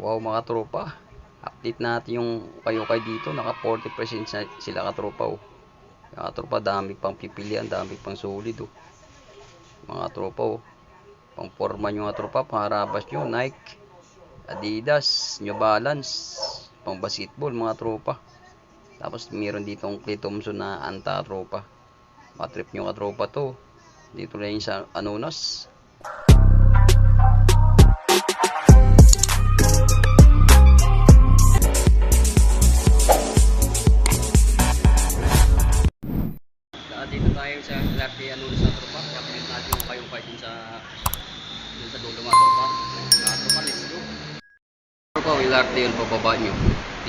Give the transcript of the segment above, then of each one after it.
Wow mga tropa. Update natin yung kayo kay dito. Naka 40% na sila katropa oh. Mga tropa dami pang pipilian. Dami pang solid oh. Mga tropa oh. Pang forma nyo mga tropa. Pangarabas nyo. Nike. Adidas. New Balance. Pang basketball mga tropa. Tapos meron dito ang Clay Thompson na anta tropa. Matrip nyo katropa to. Dito lang yun sa Anonas.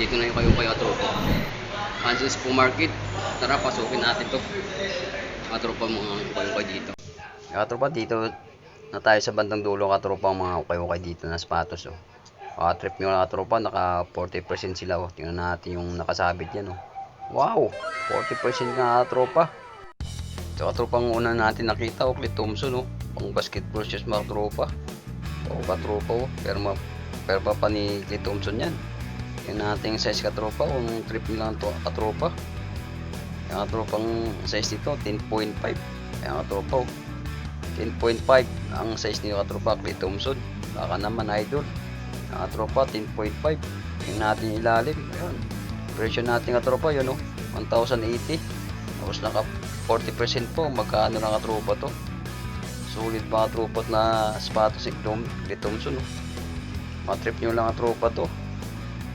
Dito na yung kayong kayo tropa. Ansels po market. Tara, pasukin natin to. Mga tropa, mga kayong kayo dito. Mga tropa, dito na tayo sa bandang dulo mga tropa ang mga kayo kayo dito na sapatos. Oh. Ah, trip nyo mga tropa, naka 40% sila. Oh. Tingnan natin yung nakasabit yan. Oh. Wow! 40% nga tropa. Ito tropa ang una natin nakita. Oh, Clay Thompson. Oh. Pang basketball shoes mga tropa. Oh, katropa. Oh. Pero, pero pa ni Clay Thompson yan. Yan natin yung size katropa. Kung trip nyo lang to katropa. Yung katropang size nito, 10.5. Yan katropa. Oh. 10.5 ang size ni katropa Clay Thompson. Baka naman idol. Yung katropa, 10.5. Yung natin ilalim. Ayan. Presyo natin katropa yun oh. 1,080. Tapos naka 40% po. Magkano lang katropa to. Sulit pa katropa na sapatos Tom, Clay Thompson oh. Matrip nyo lang katropa to.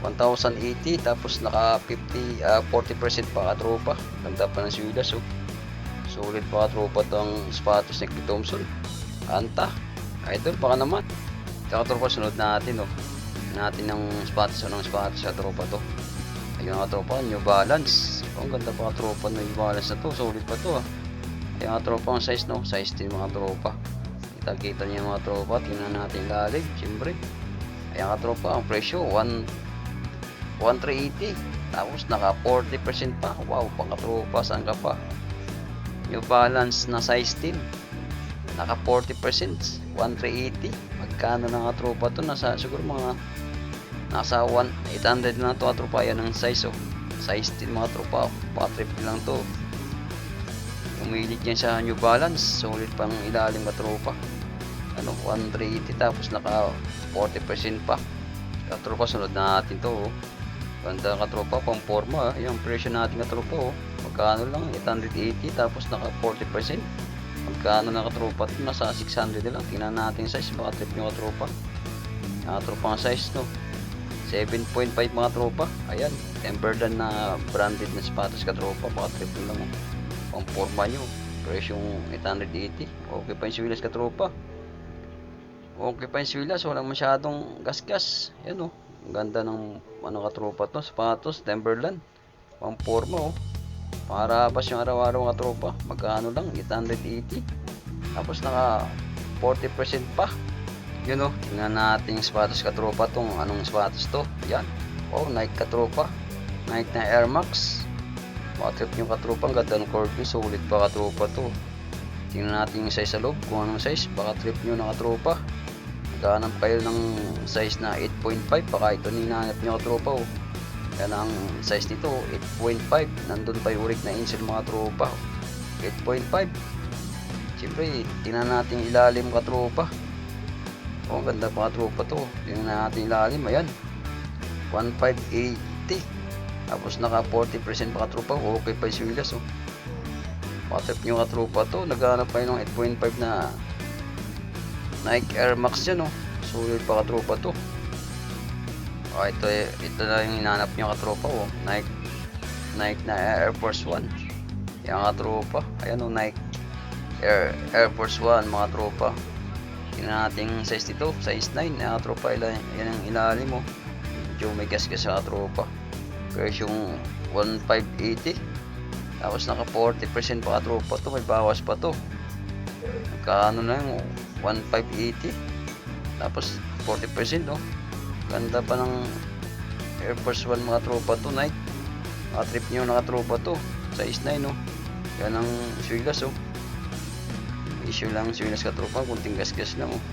1,080 tapos naka 50 ah, 40% pa katropa. Ganda pa ng siwilas oh. Sulit pa katropa tong sapatos ni Thompson. Anta. Idol baka naman. Tsaka tropa sunod natin oh. Natin ng sapatos ng sapatos sa tropa to. Ayun nga tropa, New Balance. Oh, ang ganda pa tropa ng New Balance na to. Solid pa to ah. Ayun nga tropa ang size no. Size din mga tropa. Kita-kita niyo mga tropa. Tingnan natin lalim. Siyempre. Ayun nga tropa, ang presyo 1 1,380. Tapos naka 40% pa. Wow, pang tropa. Saan ka pa? New Balance na size din. Naka 40%. 1,380. Magkano na nga tropa to? Nasa siguro mga nasa 1 800 na to tropa yan ang size oh. size din mga tropa patrip lang to umilit yan sa New Balance solid pang ilalim na tropa ano 180 tapos naka 40% pa katropa sunod na natin to oh. Ganda katropa pang forma yung presyo natin katropa oh. magkano lang 880 tapos naka 40% magkano na katropa nasa 600 na lang tingnan natin size baka trip nyo katropa katropa ang size no 7.5 mga tropa. Ayan, Timberland na branded na sapatos ka tropa. Baka triple lang. oh. Pang forma nyo. Presyong 880. Okay pa yung siwilas ka tropa. Okay pa yung siwilas. Walang masyadong gasgas. Yan oh. Ganda ng ano ka tropa to. Sapatos, Timberland. Pang forma oh. Para bas yung araw-araw ka tropa. Magkano lang? 880. Tapos naka 40% pa yun o, tingnan natin yung sapatos katropa tong anong sapatos to yan, oh Nike katropa Nike na Air Max matrip yung katropa, ang ganda ng curve nyo sulit pa katropa to tingnan natin yung size sa loob, kung anong size baka trip nyo na katropa nagkahanap kayo ng size na 8.5 baka ito ninanap nyo katropa oh. yan ang size nito 8.5 nandun pa yung urig na insert mga tropa 8.5 siyempre, tingnan natin ilalim katropa Oh, ang ganda pa tropa to. Tingnan natin ilalim. Ayan. 1580. Tapos naka 40% pa katropa. Okay pa yung siwilas. Oh. Patrip nyo katropa to. Naghanap pa yun ng 8.5 na Nike Air Max yan. Oh. Sulit pa katropa to. Oh, ito, ito na yung hinanap nyo katropa. Oh. Nike, Nike na Air Force 1. Yan katropa. Ayan oh, Nike Air, Air Force 1 mga tropa. Tingnan natin size nito, size 9. Yung tropa, ila, yan ang ilalim mo. Medyo may gas-gas sa tropa. Version 1580. Tapos naka 40% pa tropa to, may bawas pa to. Nagkaano na yung 1580. Tapos 40% no. Ganda pa ng Air Force 1 mga tropa to, Nike. Mga trip nyo naka tropa to. Size 9 no. Yan ang swigas oh issue lang siwilas ka tropa kunting gas-gas lang oh.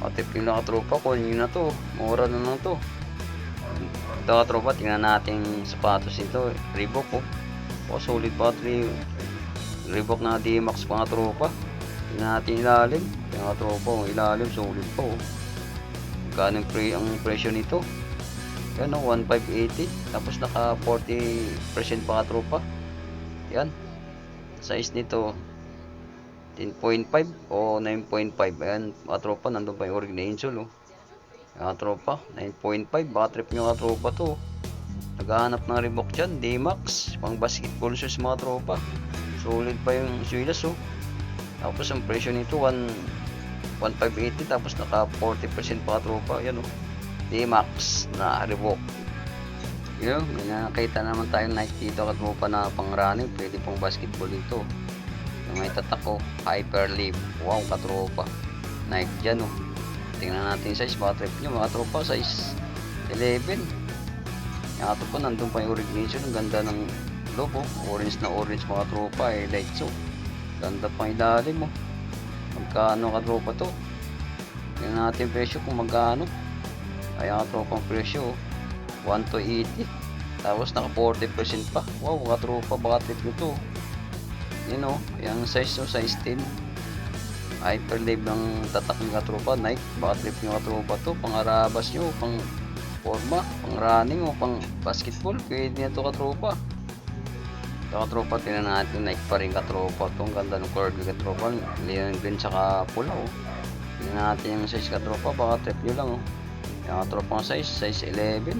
Matip yung nakatropa ko, yun na to. Mura na lang to. Ito katropa, tingnan natin sapatos nito. Reebok oh. Oh, solid battery. Reebok na D-Max mga tropa. Natin ilalim. Yung mga tropa, ang ilalim, solid po. Oh. Pre ang presyo nito? Yan o, 1,580. Tapos naka 40% pa ka tropa. Yan. Size nito, 10.5 o 9.5. Ayan, mga tropa, nandun pa yung original oh. Mga tropa, 9.5. Baka trip nyo mga tropa to. Naghahanap ng Reebok dyan, D-Max. Pang basketball shoes mga tropa. Solid pa yung suilas oh. Tapos ang presyo nito, 1, 1,580. Tapos naka 40% pa tropa. Yan oh. D-Max na Reebok. Yun, may nakita naman tayong Nike dito katropa na pang running. Pwede pang basketball dito. Yung may tatak ko, Hyperleaf. Wow, katropa. Nike dyan, oh. Tingnan natin size, mga trip nyo, mga tropa, size 11. Yung katropa, nandun pa yung origination. Ang ganda ng logo. Orange na orange, mga tropa, eh, lights, oh. Ganda pang ilalim, oh. Magkano katropa to? Tingnan natin presyo kung magkano. Ay, ang katropang presyo, oh. 1 to 80. Tapos naka 40% pa. Wow, katropa, baka trip nyo to. Yun o, yung size o, size 10. Hyperlave ng tatak ng katropa, Nike. Baka trip nyo katropa to, pang arabas nyo, pang forma, pang running o pang basketball. Pwede na to katropa. Ito katropa, tinan natin, Nike pa rin katropa. Ito, ang ganda ng color ng katropa. Leon green tsaka pula o. Tingnan natin yung size katropa, baka trip nyo lang o. Yung katropa ng size, size 11.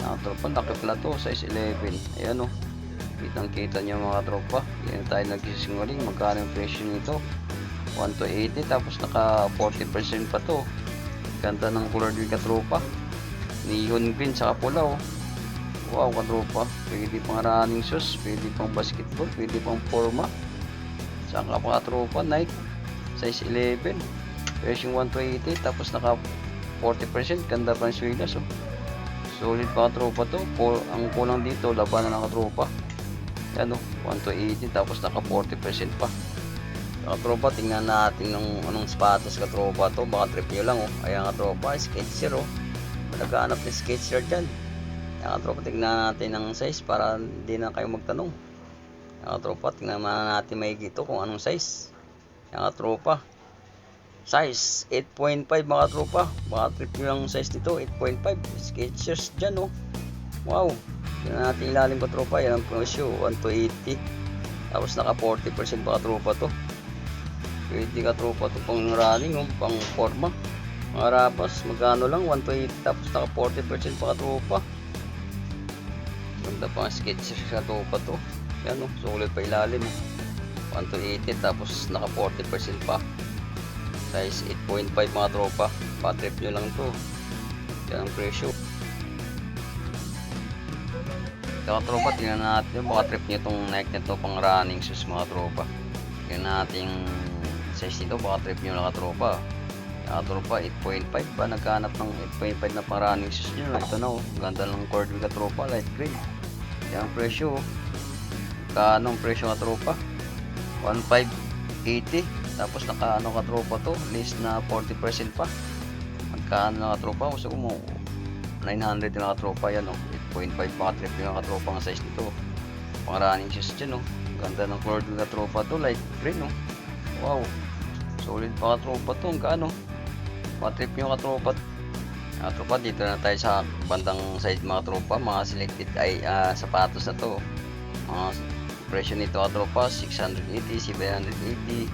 Yung katropa, laki pala to, size 11. Ayan o. Kitang kita nyo mga tropa. Yan tayo nagsisinguling. Magkano yung presyo nito? 1 to 80. Tapos naka 40% pa to. Ganda ng color din katropa. Neon green saka pula oh. Wow katropa. Pwede pang running shoes. Pwede pang basketball. Pwede pang forma. Saka pa katropa. Nike. Size 11. Presyo 1 to 80. Tapos naka 40%. Ganda pa ng swilas oh. Solid pa katropa to. Por, ang kulang dito, labanan ng katropa. Yan o, 1 to 80 tapos naka 40% pa. Katropa, tingnan natin ng anong sapatos katropa to. Baka trip nyo lang o. Ayan katropa, sketcher o. Malaghanap ng sketcher dyan. Ayan katropa, tingnan natin ng size para hindi na kayo magtanong. Ayan katropa, tingnan na natin may gito kung anong size. Ayan katropa. Size 8.5 mga tropa. Baka trip nyo lang size nito, 8.5. Sketchers dyan o. Wow. Tingnan natin ilalim ko tropa. Yan ang presyo. 1 to 80. Tapos naka 40% pa tropa to. Pwede ka tropa to pang running. Oh, pang forma. Mga rabas. Magkano lang. 1 to 80. Tapos naka 40% pa tropa. Ganda pang sketches sa tropa to. Yan o. Sulit pa ilalim. Oh. 1 to 80. Tapos naka 40% pa. Size 8.5 mga tropa. Patrip nyo lang to. Yan ang presyo. Mga tropa, tingnan natin yung baka trip nyo itong Nike nito pang running shoes mga tropa. Tingnan natin size nito, baka trip nyo mga tropa. Mga tropa, 8.5 ba? Nagkahanap ng 8.5 na pang running shoes nyo. Ito na oh, ganda ng cord mga tropa, light gray. Yan ang presyo oh. Kano ang presyo mga tropa? 1,580. Tapos naka ano ka tropa to, list na 40% pa. Magkano na tropa? Gusto ko mo 900 na ka tropa yan oh. 8.5 mga trip yung katropa ng size nito pang running shoes dyan oh ganda ng color ng katropa to light green oh wow solid pa katropa to ang kaano mga trip yung katropa katropa dito na tayo sa bandang side mga tropa. Mga selected ay ah, sapatos na to. Mga presyo nito katropa 680 780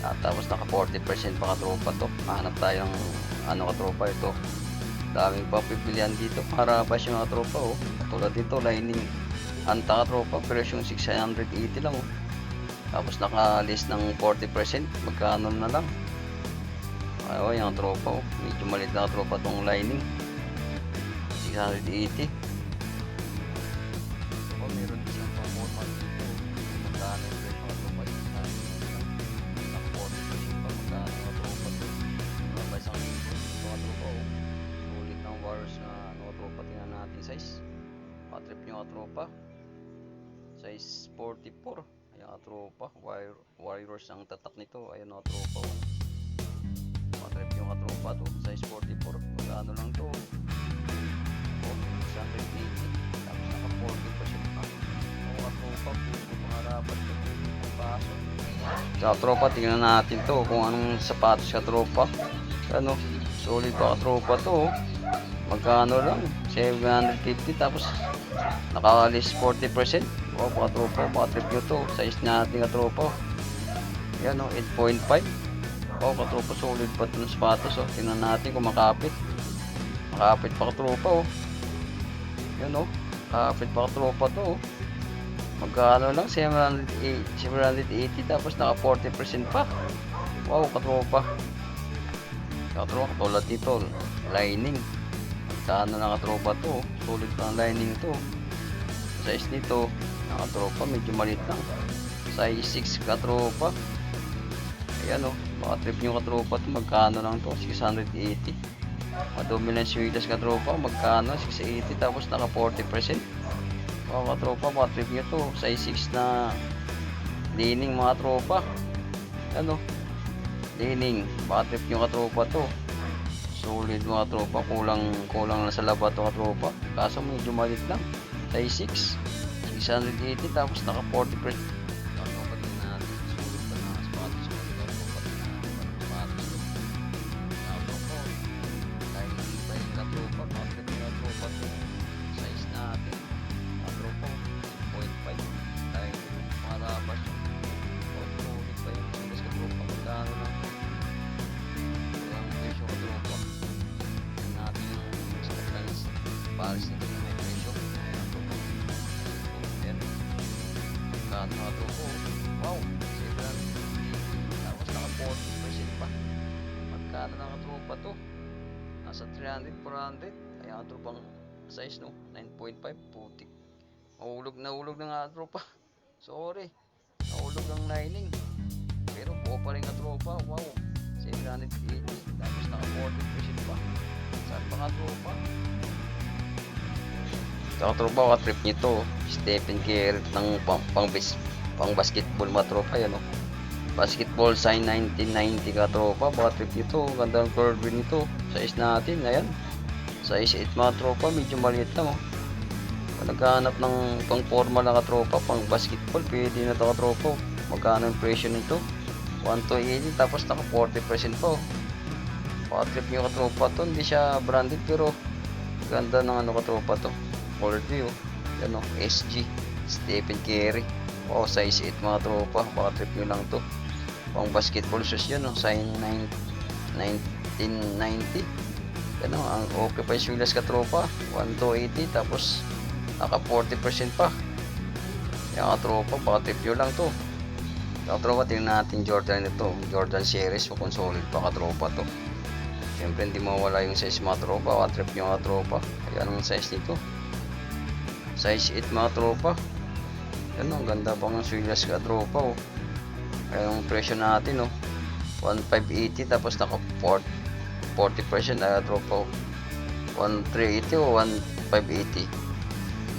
at tapos naka 40% pa katropa to. Hanap tayong ano katropa ito. Daming papipilian dito para ba yung mga tropa oh. Tulad dito lining anta ka tropa presyo yung 680 lang oh. Tapos naka list ng 40% magkano na lang oh yung tropa oh medyo malit na tropa tong lining. 680 oh meron din siyang pang format dito. Magkano yung presyo ng tropa naka 40% pa magkano yung tropa to mga isang mga tropa oh sulit ng wires na ano tropa tingnan natin. Size. Matrip nyo tropa. Size 44 ayan tropa. Wire wires ang tatak nito. Ayan mga tropa oh. Matrip yung katropa to. Size 44. Magkano lang to. Oh, 180. Tapos naka 40 pa siya. Oh, katropa. Puso mga rapat to. Ang baso. Sa tropa, tingnan natin to kung anong sapatos ka tropa. Ano, solid pa tropa to. oh. Magkano lang? 750 tapos naka-list 40%. Wow, mga tropa, mga trip nyo to. Size natin ka tropa. Yan o, 8.5. Wow, katropa solid pa itong sapatos. Oh. Tingnan natin kung makapit. Makapit pa katropa oh. Yan o, makapit pa katropa to oh. Magkano lang? 780, 780 tapos naka 40% pa. Wow, katropa. Katropa, katulad dito. Lining. Magkano na katropa to? Solid pa ang lining to. Size nito, nakatropa, medyo maliit lang. Size 6 katropa. Ayan o, baka trip nyo katropa to. Magkano lang to? 680. Madumi lang sweetest katropa. Magkano? 680 tapos naka 40%. Mga katropa, mga trip nyo to. Size 6 na lining mga tropa. Ano? Lining. Mga trip nyo katropa to. Solid mga tropa. Kulang, kulang na sa laba to katropa. Kaso medyo maliit lang. Size 6. 680 tapos naka 40%. Size no. 9.5. Putik. Nahulog, nahulog na nga tropa. Sorry. Nahulog ang lining. Pero buo pa rin ka tropa. Wow. 780. Tapos naka 40% pa. Saan pa nga tropa? Ito tropa, ka trip nito. Stephen Curry ng pang, pang, bas, pang basketball mga tropa. Yan o. Basketball sign 1990 ka tropa. Baka trip nito. Ganda ang curve nito. Size natin. Ayan. Size 8 mga tropa. Medyo maliit lang o. Kung naghahanap ng pang formal na katropa, pang basketball, pwede na ito katropa. Magkano yung presyo nito? 1 to 80 tapos naka 40% pa. oh. Patrip nyo katropa to, hindi siya branded pero ganda ng ano katropa to. Quality oh. Yan oh, SG, Stephen Curry. Oh, size 8 mga tropa, baka trip nyo lang to. Pang basketball shoes yun oh, sign 9, 1990. Yan oh, ang okay pa yung sulas katropa, 1 to 80 tapos naka 40% pa. Yan katropa, baka nyo lang to. Katropa, tingnan natin Jordan ito. Jordan series o kung solid pa katropa to. Siyempre hindi mawala yung size mga tropa. Katrip nyo mga tropa. Ayan ang size nito. Size 8 mga tropa. Yan ang ganda pa ng swilas ka tropa oh. Ayan ang presyo natin oh. 1580 tapos naka 40 40% ay tropa oh. 1380 o 1580.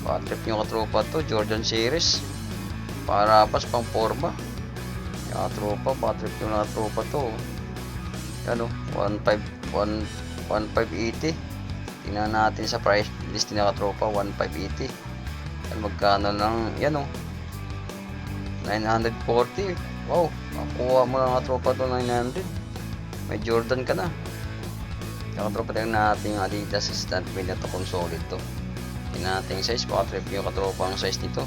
Katrip nyo katropa to. Jordan series. Para pas pang forma. Yung mga tropa, mga trip yung mga tropa to. Yan o, 1.5, 1, 1.580. Tingnan natin sa price list ni tropa, 1.580. Yan magkano lang, yan o. 940. Wow, makuha mo lang mga tropa to 900. May Jordan ka na. Yung mga tropa, tingnan natin yung Adidas stand pin na to kung solid to. Yung size, baka trip yung katropa ang size nito.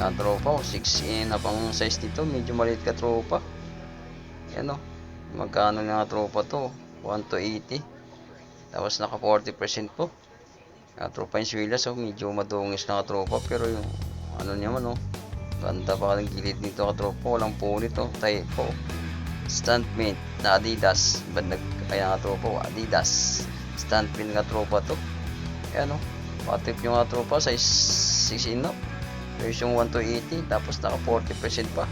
Yan tropa, 6 in na pang size nito, medyo maliit ka tropa. Yan o, magkano nga tropa to? 1 to 80. Tapos naka 40% po. Yan tropa yung swilas, oh, medyo madungis na ka tropa, pero yung ano niya man oh, ganda pa ng gilid nito ka tropa, walang punit oh, tayo po. Stuntmate na Adidas, bandag kaya nga tropa, oh, Adidas. Stuntmate nga tropa to. Yan oh, patip yung nga tropa, size 6 in up. Version 1 to 80 tapos naka 40% pa.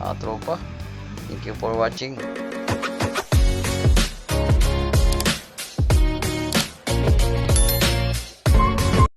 Mga tropa. Thank you for watching.